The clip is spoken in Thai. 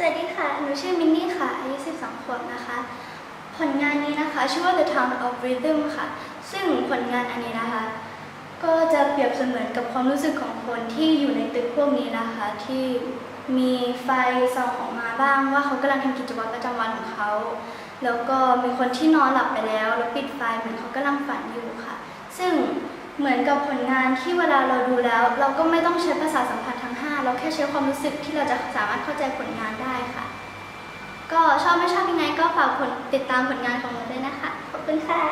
สวัสดีค่ะ หนูชื่อมินนี่ค่ะ อายุ 12 ขวบนะคะ ผลงานนี้นะคะ ชื่อว่า The Town of Rhythm ค่ะ ซึ่งผลงานอันนี้นะคะ ก็จะเปรียบเสมือนกับความรู้สึกของคนที่อยู่ในตึกพวกนี้นะคะ ที่มีไฟส่องออกมาบ้างว่าเขากำลังทำกิจวัตรประจำวันของเขา แล้วก็มีคนที่นอนหลับไปแล้ว แล้วปิดไฟเหมือนเขากำลังฝันอยู่ มือนกับผลงานที่เวลาเราดูแล้ว เราก็ไม่ต้องใช้ภาษาสัมผัสทั้ง 5 เราแค่ใช้ความรู้สึกที่เราจะสามารถเข้าใจผลงานได้ค่ะ ก็ชอบไม่ชอบยังไงก็ฝากผลติดตามผลงานของเราด้วยนะคะ ขอบคุณค่ะ